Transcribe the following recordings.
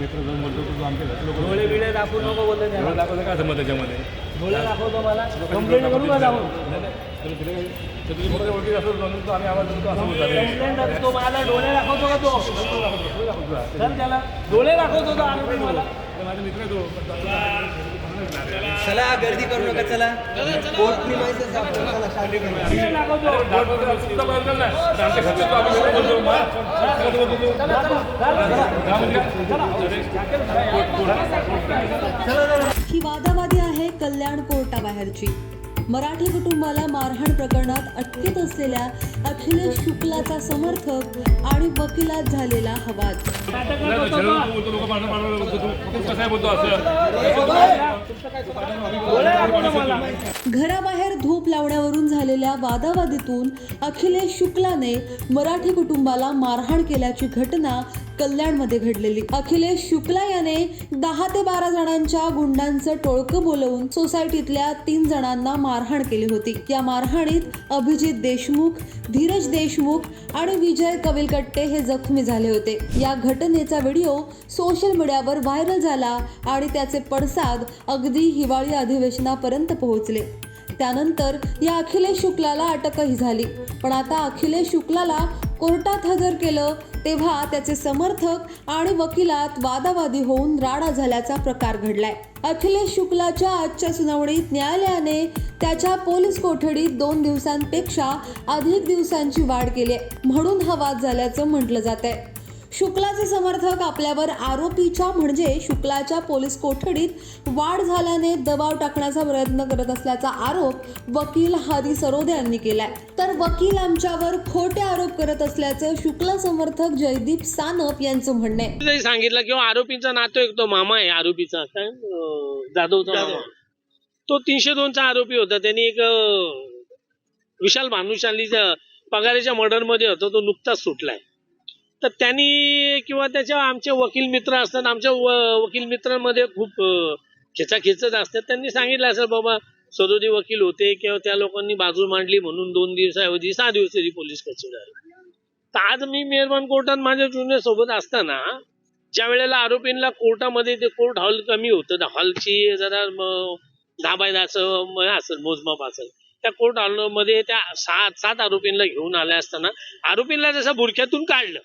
मित्र जाऊन बोलतो तू आमच्या डोळे बिळे दाखवू नको एवढं त्याला. दाखवतं काय समज त्याच्यामध्ये? डोळे दाखवतो मला. कंप्लेंट करू का जाऊन नाही, नाही. तर तिथे काही- तर तुझी फक्त ओळखी असेल म्हणून तो आम्ही आवाज देतो असं बोलतो. रे. कंप्लेंट तो मला? डोळे दाखवतो का तो? दाखवतो, दाखवतो. चल त्याला. डोळे दाखवतो तो आरोपी मला. तर माझा मित्र आहे तो. चला गर्दी करू नका चला. कोर्ट प्रिमाइसेस आपण चला शांती ही वादावादी आहे कल्याण कोर्टाबाहेरची. मराठी कुटुंबाला मारहाण प्रकरणात अटकेत असलेल्या अखिलेश शुक्लाचा समर्थक आणि वकिलात झालेला हवाद. घराबाहेर धूप लावण्यावरून झालेल्या वादावादीतून अखिलेश शुक्लाने मराठी कुटुंबाला मारहाण केल्याची घटना कल्याणमध्ये घडलेली. अखिलेश शुक्ला याने दहा ते बारा जणांच्या गुंडांचं टोळकं बोलवून सोसायटीतल्या तीन जणांना मारहाण केली होती. या मारहाणीत अभिजित देशमुख धीरज देशमुख आणि विजय कविलकट्टे हे जखमी झाले होते. या घटनेचा व्हिडिओ सोशल मीडियावर व्हायरल झाला आणि त्याचे पडसाद अगदी हिवाळी अधिवेशनापर्यंत पोहोचले. त्यानंतर या अखिलेश शुक्लाला अटकही झाली. पण आता अखिलेश शुक्लाला कोर्टात हजर केलं तेव्हा त्याचे समर्थक आणि वकिलात वादावादी होऊन राडा झाल्याचा प्रकार घडलाय. अखिलेश शुक्लाच्या आजच्या सुनावणीत न्यायालयाने त्याच्या पोलीस कोठडीत दोन दिवसांपेक्षा अधिक दिवसांची वाढ केली म्हणून हा वाद झाल्याचं म्हटलं जात आहे शुक्लाचे समर्थक आपल्यावर आरोपीच्या म्हणजे शुक्लाच्या पोलीस कोठडीत वाढ झाल्याने दबाव टाकण्याचा प्रयत्न करत असल्याचा आरोप वकील हरी सरोदे यांनी केलाय. तर वकील आमच्यावर खोटे आरोप करत असल्याचं शुक्ला समर्थक जयदीप सानप यांचं म्हणणं आहे. सांगितलं किंवा आरोपीचा नातो एक तो मामा आहे आरोपीचा. काय? जाधवचा तो तीनशे दोनचा आरोपी होता. त्यांनी एक विशाल भानुशालीच्या पगाराच्या मर्डरमध्ये होता. तो नुकताच सुटलाय. तर त्यांनी किंवा त्याच्या आमचे वकील मित्र असतात आमच्या व- वकील मित्रांमध्ये खूप खेचाखेचच असतात. त्यांनी सांगितलं असेल बाबा सदोदी वकील होते किंवा त्या लोकांनी बाजू मांडली म्हणून दोन दिवसाऐवजी सहा दिवस तरी पोलीस कचेरी झाली तर आज मी मेहरबान कोर्टात माझ्या जुन्या सोबत असताना ज्या वेळेला आरोपींना कोर्टामध्ये ते कोर्ट हॉल कमी होतं हॉलची जरा म- दहा बाय दहाचं असेल मोजमाप असेल. त्या कोर्ट हॉलमध्ये त्या सात सात आरोपींना घेऊन आल्या असताना आरोपींना जसं बुरख्यातून काढलं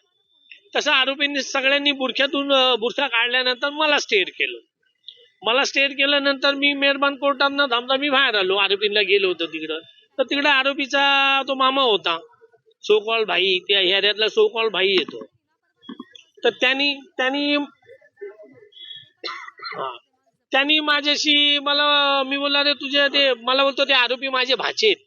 तसं आरोपींनी सगळ्यांनी बुरख्यातून बुरखा काढल्यानंतर मला स्टेअर केलं. मला स्टेअर केल्यानंतर मी मेहरबान कोर्टांना थांबता मी बाहेर आलो. आरोपींना गेलो होतो तिकडं. तर तिकडं आरोपीचा तो मामा होता. सोकॉल भाई त्या ह्याऱ्यातला सोकॉल भाई येतो. तर त्यांनी त्यांनी हा. त्यांनी माझ्याशी मला मी बोलला रे तुझे ते मला बोलतो ते आरोपी माझे भाचे आहेत.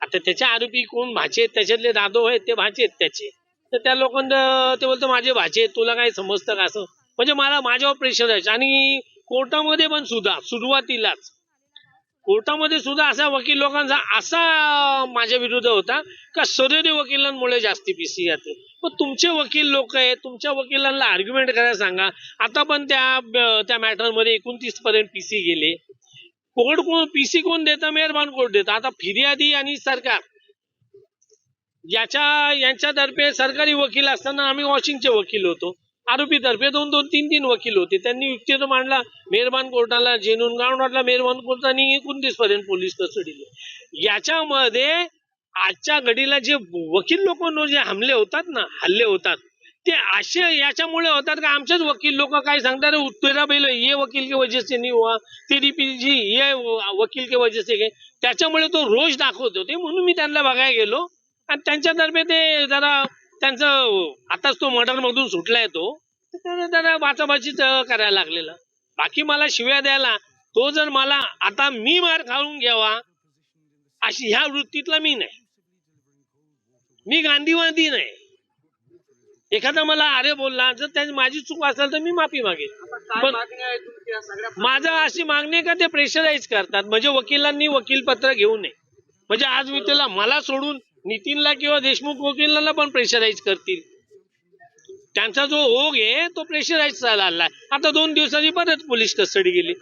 आता त्याचे आरोपी कोण? भाचे आहेत त्याच्यातले दादो आहेत ते भाचे आहेत त्याचे. तर त्या लोकांना ते बोलतो माझे भाचे आहेत तुला काय समजतं का असं? म्हणजे मला माझ्यावर प्रेशर आहे. आणि कोर्टामध्ये पण सुद्धा सुरुवातीलाच. कोर्टामध्ये सुद्धा असा वकील लोकांचा असा माझ्या विरुद्ध होता का सरोदे वकिलांमुळे जास्ती पीसी जाते पण तुमचे वकील लोक आहेत तुमच्या वकिलांना आर्ग्युमेंट करायला सांगा. आता पण त्या त्या मॅटरमध्ये एकोणतीस पर्यंत पीसी गेले. कोर्ट कोण पीसी कोण देतं? मेहरबान कोर्ट देतं? आता फिर्यादी आणि सरकार. याच्या यांच्यातर्फे सरकारी वकील असताना आम्ही वॉशिंगचे वकील होतो. आरोपीतर्फे दोन दोन तीन तीन वकील होते. त्यांनी युक्ती तो मांडला. मेहरबान कोर्टाला जेनून ग्राउंडला मेहरबान कोर्टाने एकोणतीस पर्यंत पोलीस कस्टडी याच्यामध्ये आजच्या घडीला जे वकील लोकांवर जे हमले होतात ना हल्ले होतात ते असे याच्यामुळे होतात का आमचेच वकील लोक काय सांगतात "अरे, तेरा बैल ये वकील के वजह से नाही हुआ तेरी पीजी ये वकील के वजह से त्याच्यामुळे तो रोज दाखवत होते म्हणून मी त्यांना बघायला गेलो. आणि त्यांच्यातर्फे ते जरा त्यांचं आताच तो मर्डर मधून सुटलाय तो. तर जरा बाचाबाचीच करायला लागलेला. बाकी मला शिव्या द्यायला तो जर मला आता मी मार खाऊन घ्यावा अशी ह्या वृत्तीतला मी नाही. मी गांधीवादी नाही. एखादा मला अरे बोलला जर त्याची माझी चूक असेल तर मी माफी मागेन. पण माझं अशी मागणी का ते प्रेशराईज करतात. म्हणजे वकिलांनी वकीलपत्र घेऊ नये. म्हणजे आज मी त्याला मला सोडून नितीनला किंवा देशमुख वकिलांना पण प्रेशराईज करतील. त्यांचा जो ओघ आहे तो प्रेशराईज चाललाय आता दोन दिवसांनी परत पोलीस कस्टडी गेली.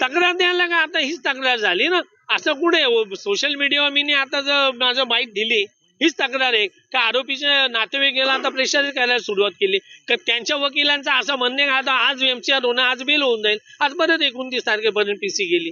तक्रार द्यायला का? आता हीच तक्रार झाली ना. असं कुठे सोशल मीडियावर मी आता जर माझं बाईक दिली हीच तक्रार आहे. का आरोपीच्या नातेवाईक गेला आता प्रेशर करायला सुरुवात केली? का त्यांच्या वकिलांचं असं म्हणणे आता आज एमसीआर होणं आज बेल होऊन जाईल. आज परत एकोणतीस तारखेपर्यंत पीसी गेली.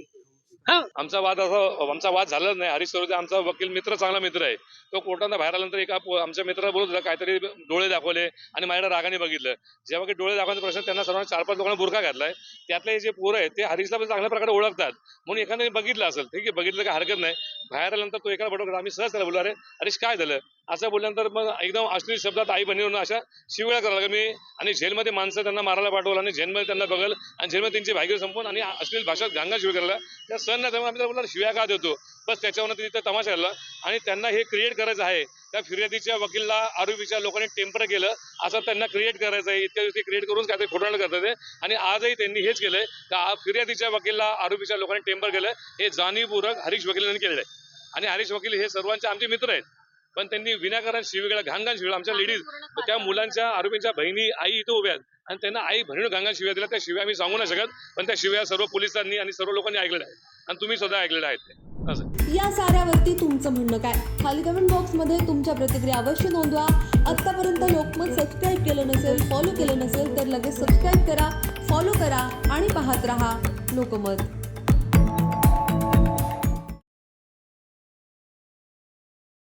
आमचा वाद असा आमचा वाद झालाच नाही. हरीश सरोदे आमचा वकील मित्र चांगला मित्र आहे. तो कोर्टाने बाहेर आल्यानंतर एका आमच्या मित्राला बोलत होता काहीतरी डोळे दाखवले आणि माझ्याकडे रागाने बघितलं. जेव्हा की डोळे दाखवण्याचा प्रश्न त्यांना सर्वांना चार पाच लोकांना बुरखा घातलाय. त्यातले जे पोरं आहेत ते हरीशला पण चांगल्या प्रकारे ओळखतात. म्हणून एखाद्याने बघितलं असेल ठीक आहे बघितलं काय हरकत नाही. बाहेर आल्यानंतर तो एका बरोबर आम्ही सहज त्याला बोलला अरे हरीश काय झालं? असं बोलल्यानंतर मग एकदम अश्लील शब्दात आई बहिणीवरून अशा शिवळ्या करायला लागल्या मी आणि झेलमध्ये माणसं त्यांना मारायला पाठवलं आणि झेलमध्ये त्यांना बघल आणि झेलमध्ये त्यांची भाग्य संपवून आणि अश्लील भाषा गांगा शिव करायला त्या सण नाही त्यामुळे आम्ही त्याला शिव्या का देतो? बस त्याच्यावर तिथे तमाशा आला आणि त्यांना हे क्रिएट करायचं आहे. त्या फिर्यादीच्या वकीलला आरोपीच्या लोकांनी टेम्पर केलं. असं त्यांना क्रिएट करायचं आहे. इतक्या दिवशी क्रिएट करून काहीतरी खोटारड करतात आणि आजही त्यांनी हेच केलंय. तर फिर्यादीच्या वकीलला आरोपीच्या लोकांनी टेम्पर केलं. हे जाणीवपूर्वक हरीश वकिलांनी केलेलं आहे. आणि हरीश वकील हे सर्वांचे आमचे मित्र आहेत. पण त्यांनी विनाकारण शिवीगाळा घाणघाण शिवीगाळा आमच्या लेडीज त्या मुलांच्या आरोपींच्या बहिणी आई इथं उभ्या आहेत. आणि त्यांना आई बहिणी घाणघाण शिव्या दिल्या त्या शिव्या आम्ही सांगू नाही शकत पण त्या शिव्या सर्व पोलिसांनी आणि सर्व लोकांनी ऐकलेल्या आहेत आणि तुम्ही सुद्धा ऐकलेल्या आहेत ते. असं. या साऱ्यावरती तुमचं म्हणणं काय? खाली कमेंट बॉक्समध्ये तुमच्या प्रतिक्रिया अवश्य नोंदवा. आत्तापर्यंत लोकमत सबस्क्राईब केलं नसेल फॉलो केलं नसेल तर लगेच सबस्क्राईब करा फॉलो करा आणि पाहत रहा लोकमत.